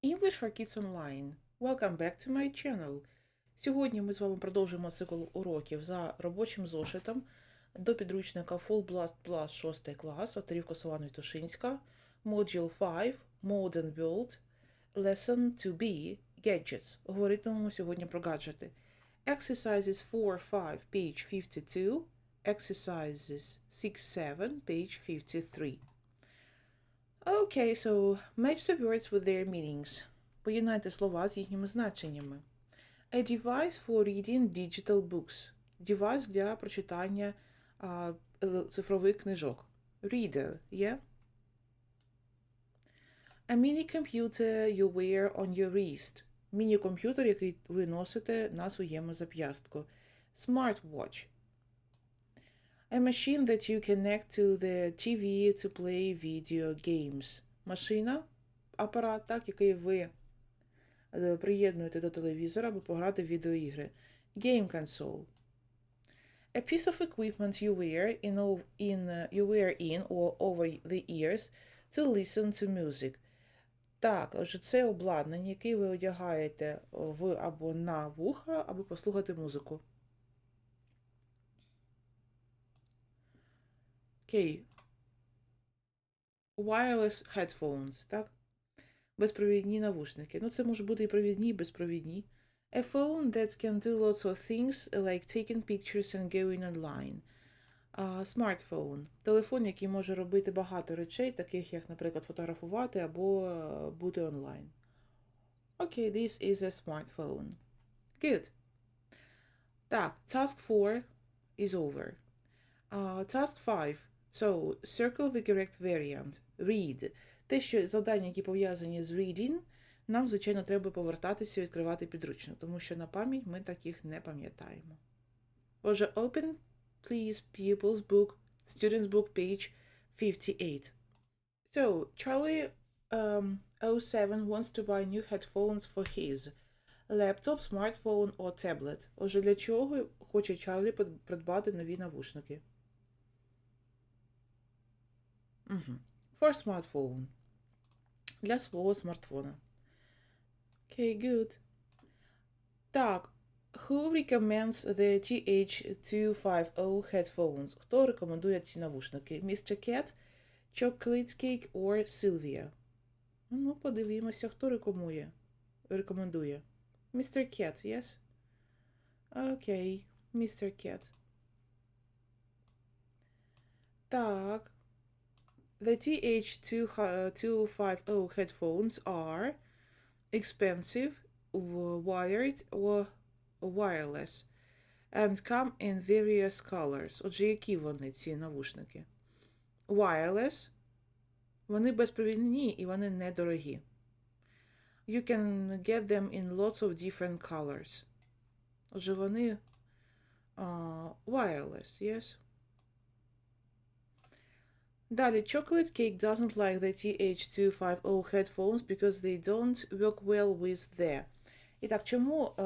English for Kids Online. Welcome back to my channel. Сьогодні ми з вами продовжуємо цикл уроків за робочим зошитом до підручника Full Blast Plus 6 клас, авторів Косована і Тушинська, Module 5, Modern World, Lesson 2B, Gadgets. Говоритимемо сьогодні про гаджети. Exercises 4-5, page 52, Exercises 6-7, page 53. Okay, so match the words with their meanings. Поєднайте слова з їхніми значеннями. A device for reading digital books. Девайс для прочитання а, цифрових книжок. Reader, yeah? A mini computer you wear on your wrist. Міні-комп'ютер, який ви носите на своєму зап'ястку. Smartwatch. A machine that you connect to the TV to play video games. Машина, апарат, так, який ви е, приєднуєте до телевізора, аби пограти в відеоігри. Game console. A piece of equipment you wear in, in you wear in or over the ears to listen to music. Так, отже, це обладнання, яке ви одягаєте в або на вуха, аби послухати музику. Окей. Wireless headphones, так? Безпровідні навушники. Ну, це може бути і провідні, і безпровідні. A phone that can do lots of things, like taking pictures and going online. А, Смартфон. Телефон, який може робити багато речей, таких як, наприклад, фотографувати або е, бути онлайн. Окей, this is a smartphone. Good. Так, task 4 is over. Uh, task 5. So, circle the correct variant. Read. Те, що завдання, які пов'язані з reading, нам, звичайно, треба повертатися і відкривати підручник, тому що на пам'ять ми таких не пам'ятаємо. Отже, open, please, pupils book, students book, page 58. So, Charlie um, 07 wants to buy new headphones for his laptop, smartphone or tablet. Отже, для чого хоче Чарлі придбати нові навушники? Угу. For smartphone. Для свого смартфона. Okay, good. Так. Who recommends the TH250 headphones? Хто рекомендує ці навушники? Mr. Cat, Chocolate Cake or Sylvia? Ну, подивімося, хто рекомендує. Рекомендує. Mr. Cat, yes? Окей, Mr. Cat. Так. The TH250 headphones are expensive, w- wired or wireless, and come in various colors. Отже, які вони, ці навушники? Wireless. Вони безпровідні і вони недорогі. You can get them in lots of different colors. Отже, вони uh, wireless, yes? Далі, Chocolate Cake doesn't like the TH250 headphones because they don't work well with the. І так, чому е,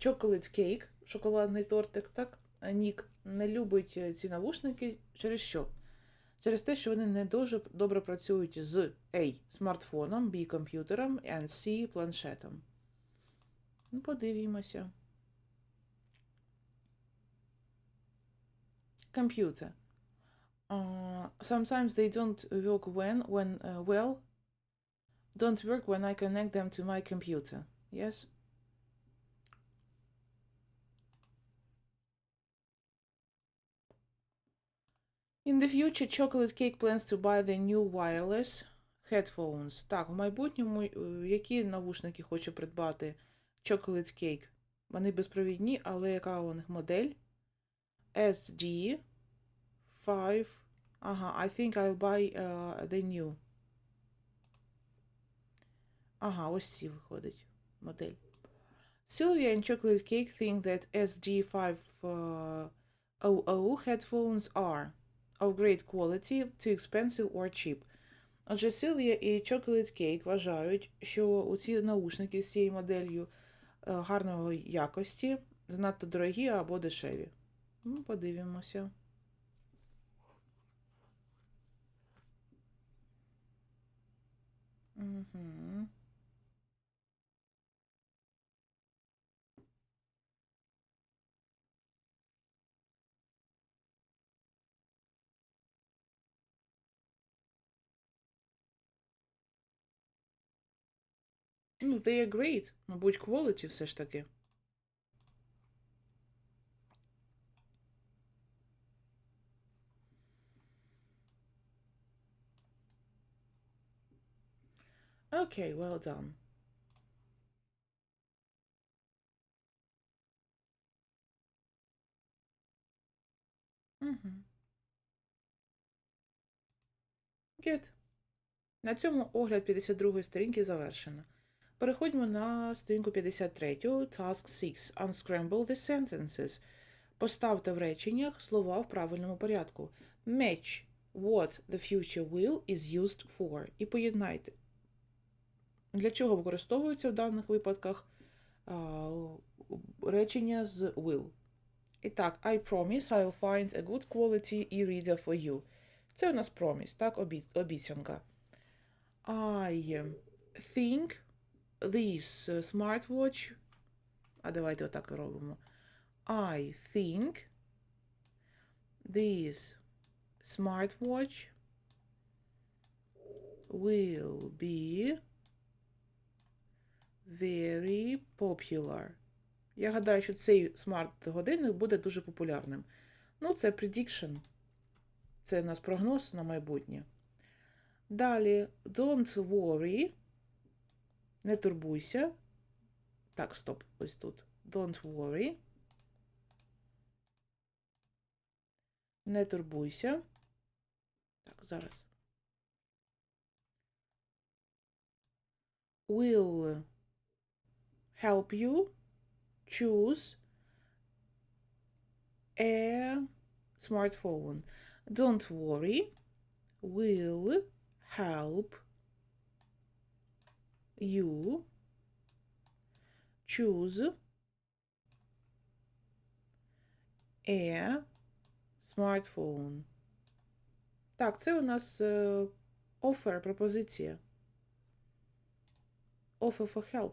Chocolate Cake, шоколадний тортик, так, Нік, не любить е, ці навушники через що? Через те, що вони не дуже добре працюють з A. смартфоном, B. комп'ютером і C. планшетом. Ну, подивімося. Computer. Uh, sometimes they don't work when when uh, well don't work when I connect them to my computer. Yes. In the future, Chocolate Cake plans to buy the new wireless headphones. Так, в майбутньому е, які навушники хоче придбати Chocolate Cake? Вони безпровідні, але яка у них модель? SD 5. Ага, I think I'll buy uh, the new. Ага, ось ці виходить модель. Sylvia and Chocolate Cake think that SD500 headphones are of great quality, too expensive or cheap. Отже, Sylvia і Chocolate Cake вважають, що у ці наушники з цією моделлю е, гарної якості занадто дорогі або дешеві. Ну, подивимося. Ну, they are great. Мабуть, quality все ж таки. Okay, well done. Угу. Good. На цьому огляд 52 сторінки завершено. Переходимо на сторінку 53. Task 6. Unscramble the sentences. Поставте в реченнях слова в правильному порядку. Match what the future will is used for. І поєднайте. Для чого використовуються в даних випадках а, речення з will. І так, I promise I'll find a good quality e-reader for you. Це у нас promise, так, обіцянка. I think this smartwatch. А давайте отак і робимо. I think this smartwatch will be very popular. Я гадаю, що цей смарт-годинник буде дуже популярним. Ну, це prediction. Це у нас прогноз на майбутнє. Далі, don't worry. Не турбуйся. Так, стоп, ось тут. Don't worry. Не турбуйся. Так, зараз. Will help you choose a smartphone. Don't worry. Will help you choose a smartphone. Так, це у нас е, offer, пропозиція. Offer for help.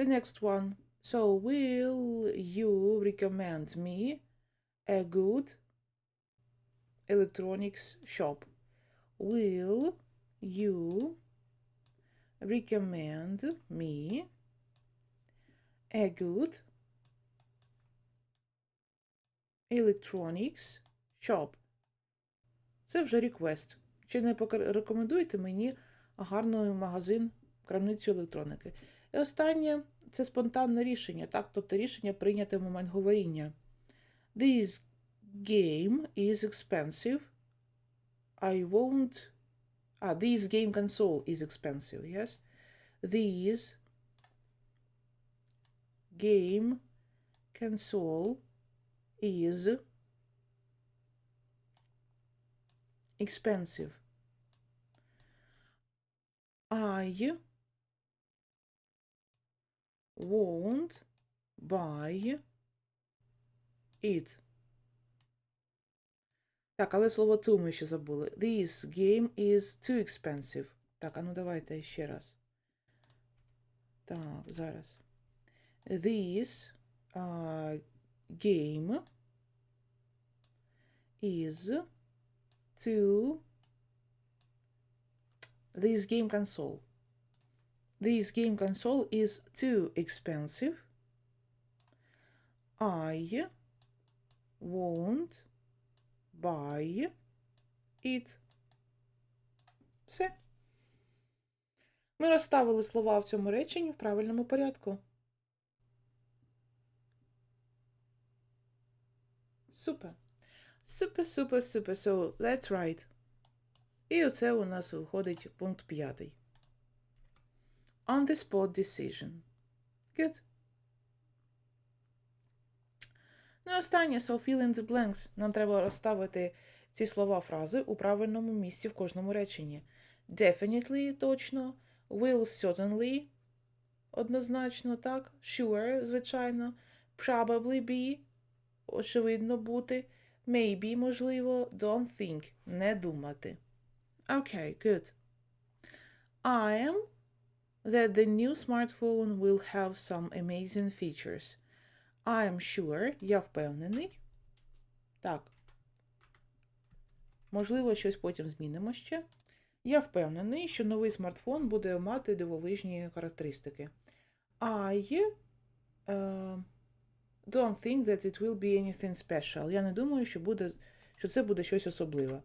The next one. So, will you recommend me a good electronics shop? Will you recommend me a good electronics shop? Це вже request. Чи не рекомендуєте мені гарний магазин, крамницю електроніки? І останнє це спонтанне рішення, так? Тобто рішення прийняте в момент говоріння. This game is expensive. I won't. Ah, this game console is expensive, yes? This game console is expensive. I won't buy it. Так, але слово to ми ще забули. This game is too expensive. Так, а ну давайте ще раз. Так, зараз. This uh, game is too this game console. This game console is too expensive. I won't buy it. Все. Ми розставили слова в цьому реченні в правильному порядку. Супер. Супер, супер, супер. So, let's write. І оце у нас виходить пункт п'ятий. On the spot decision. Good. Ну останнє, so fill in the blanks. Нам треба розставити ці слова фрази у правильному місці в кожному реченні. Definitely, точно. Will certainly. Однозначно, так. Sure, звичайно. Probably be. Очевидно бути. Maybe, можливо. Don't think. Не думати. Окей, okay, good. I am that the new smartphone will have some amazing features. I am sure, я впевнений. Так. Можливо, щось потім змінимо ще. Я впевнений, що новий смартфон буде мати дивовижні характеристики. I е, don't think that it will be anything special. Я не думаю, що, буде, що це буде щось особливе.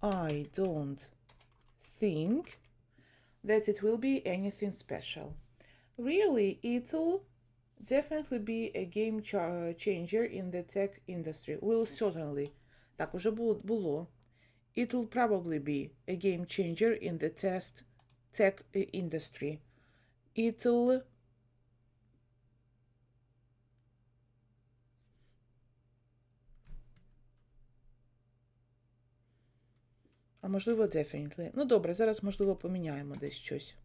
I don't think that it will be anything special. Really, it'll definitely be a game cha- changer in the tech industry. Will certainly. Так, уже бу- було. It will probably be a game changer in the test tech uh, industry. It'll А можливо, definitely. Ну добре, зараз, можливо, поміняємо десь щось.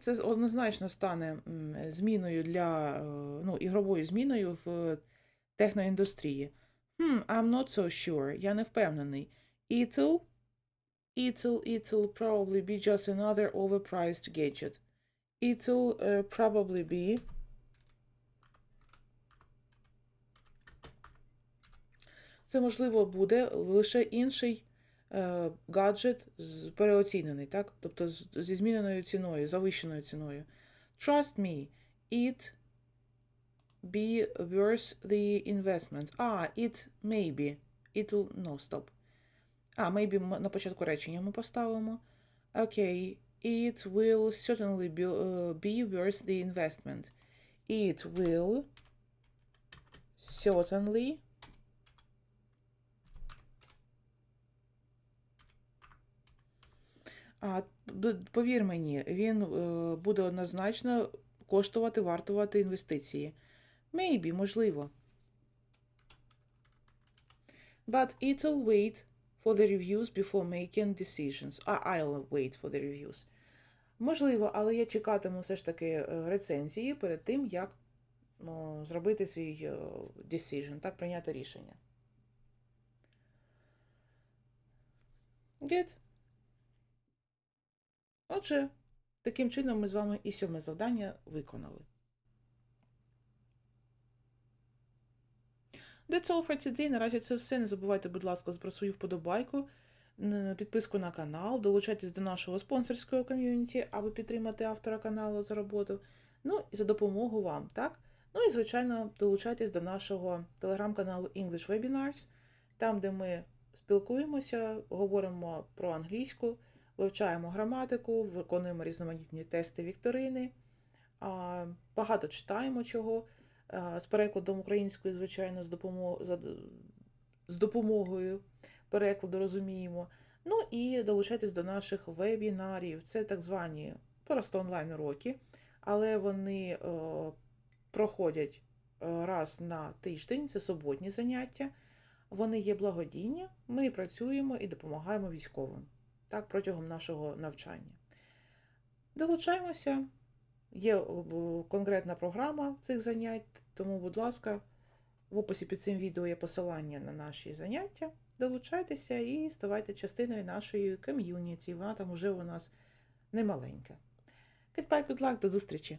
Це однозначно стане зміною для е, ну, ігровою зміною в техноіндустрії. Hmm, I'm not so sure. Я не впевнений. It'll, it'll, it'll probably be just another overpriced gadget. It'll uh, probably be Це, можливо, буде лише інший е, гаджет з- переоцінений, так? Тобто зі зміненою ціною, завищеною ціною. Trust me, it be worth the investment. А, it maybe. It'll... No, stop. А, maybe на початку речення ми поставимо. Окей. It will certainly be, е, be worth the investment. It will certainly А, повір мені, він е, буде однозначно коштувати, вартувати інвестиції. Maybe, можливо. But it'll wait for the reviews before making decisions. А, I'll wait for the reviews. Можливо, але я чекатиму все ж таки е, рецензії перед тим, як ну, зробити свій е, decision, так, прийняти рішення. Good. Отже, таким чином ми з вами і сьоме завдання виконали. That's all for today. Наразі це все. Не забувайте, будь ласка, про свою вподобайку, підписку на канал, долучайтесь до нашого спонсорського ком'юніті, аби підтримати автора каналу за роботу. Ну і за допомогу вам, так? Ну і, звичайно, долучайтесь до нашого телеграм-каналу English Webinars, там, де ми спілкуємося, говоримо про англійську, вивчаємо граматику, виконуємо різноманітні тести вікторини, багато читаємо чого. З перекладом української, звичайно, з допомогою, з допомогою перекладу розуміємо. Ну і долучайтесь до наших вебінарів. Це так звані просто онлайн-уроки, але вони е, проходять е, раз на тиждень, це суботні заняття. Вони є благодійні, ми працюємо і допомагаємо військовим так, протягом нашого навчання. Долучаємося, є е, конкретна програма цих занять, тому, будь ласка, в описі під цим відео є посилання на наші заняття. Долучайтеся і ставайте частиною нашої ком'юніті. Вона там уже у нас немаленька. Goodbye, good luck, до зустрічі!